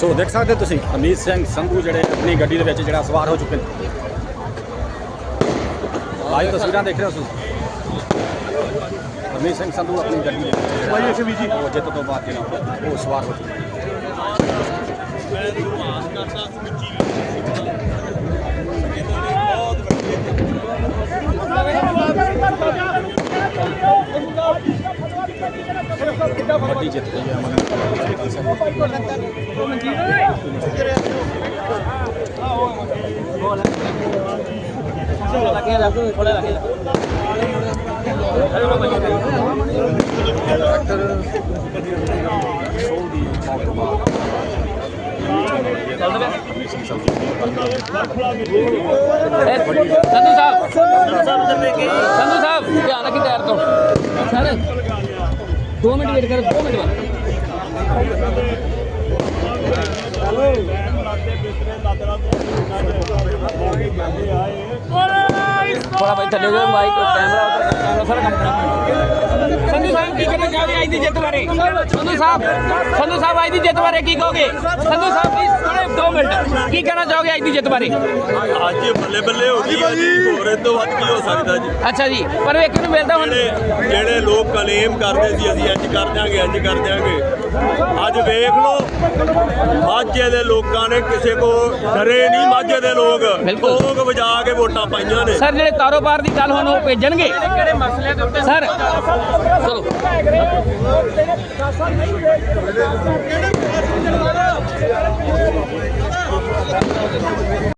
ਸੋ ਦੇਖ ਸਕਦੇ ਹੋ ਤੁਸੀਂ ਅਮੀਤ ਸਿੰਘ ਸੰਧੂ ਜਿਹੜੇ ਆਪਣੀ ਗੱਡੀ ਦੇ ਵਿੱਚ ਜਿਹੜਾ ਸਵਾਰ ਹੋ ਚੁੱਕੇ ਨੇ। ਲਾਈਵ ਤਸਵੀਰਾਂ ਦੇਖ ਰਹੇ ਹੋ ਤੁਸੀਂ। ਅਮੀਤ ਸਿੰਘ ਸੰਧੂ ਆਪਣੀ ਗੱਡੀ ਦੇ ਵਿੱਚ ਭਾਈ ਅਸੀਂ ਵੀ ਜੀ। ਉਹ ਜਿੱਤ ਤੋਂ ਬਾਅਦ ਜਿਹੜਾ ਉਹ ਸਵਾਰ ਹੋ ਚੁੱਕੇ ਹੋਈ ਹੈ ਅਮਨ ਸ਼ੋਅ ਦੀ ਮੌਤ ਤੋਂ ਬਾਅਦ ਅਮੀਤ ਸਿੰਘ ਸੰਧੂ ਸੰਧੂ ਸਾਹਿਬ ਸੰਧੂ ਸਾਹਿਬ 2 ਮਿੰਟ ਵੇਟ ਕਰੋ 2 ਮਿੰਟ ਬਾਅਦ ਥੋੜਾ ਬਾਈ ਥੱਲੇ ਮਾਈਕ ਕੈਮਰਾ ਕੈਮਰਾ ਸਾਰਾ ਕੰਮ ਕਰਾ ਸੰਧੂ ਸਾਹਿਬ ਕੀ ਕਹਿਣਾ ਚਾਹੋਗੇ ਅੱਜ ਦੀ ਜਿੱਤ ਬਾਰੇ? ਸੰਧੂ ਸਾਹਿਬ ਸੰਧੂ ਸਾਹਿਬ ਅੱਜ ਦੀ ਜਿੱਤ ਬਾਰੇ ਕੀ ਕਹੋਗੇ? ਸੰਧੂ ਸਾਹਿਬ ਪਲੀਜ਼ ਥੋੜੇ 2 ਮਿੰਟ। ਕੀ ਕਹਿਣਾ ਚਾਹੋਗੇ ਅੱਜ ਦੀ ਜਿੱਤ ਬਾਰੇ? ਅੱਜ ਬੱਲੇ ਬੱਲੇ ਹੋ ਗਈ ਜੀ ਹੋਰ ਇਹ ਤੋਂ ਵੱਧ ਕੀ ਹੋ ਸਕਦਾ ਜੀ? ਅੱਛਾ ਜੀ ਪਰ ਵੇਖਣ ਨੂੰ ਮਿਲਦਾ ਹੁਣ ਜਿਹੜੇ ਜਿਹੜੇ ਲੋਕ ਕਲੇਮ ਕਰਦੇ ਸੀ ਅਸੀਂ ਇੰਜ ਕਰ ਦਿਆਂਗੇ ਇੰਜ ਕਰ ਦਿਆਂਗੇ। ਅੱਜ ਵੇਖ ਲਓ ਮਾਝੇ ਦੇ ਲੋਕਾਂ ਨੇ ਕਿਸੇ ਕੋ ਡਰੇ ਨਹੀਂ ਮਾਝੇ ਦੇ ਲੋਕ। ਲੋਕ ਵਜਾ ਕੇ ਵੋਟਾਂ ਪਾਈਆਂ ਨੇ। ਸਰ ਜਿਹੜੇ ਕਾਰੋਬਾਰ ਦੀ ਗੱਲ ਹੁਣ ਉਹ ਭੇਜਣਗੇ? ਕਿਹੜੇ ਮਸਲੇ ਦੇ ਉੱਤੇ? ਸਰ। ਚਲੋ।